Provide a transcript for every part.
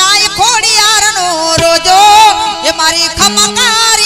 આય ખોડિયાર નો રોજો. એ મારી ખમકાર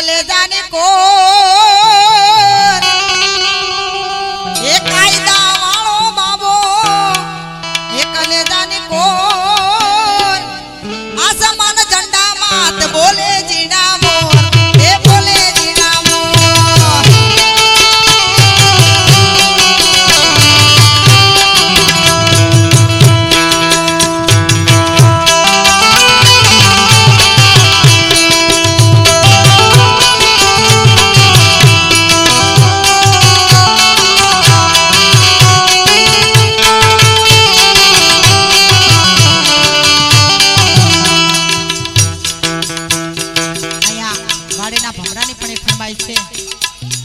चले जाने को। ભમરાની પણ એક ફરમાઈશ છે.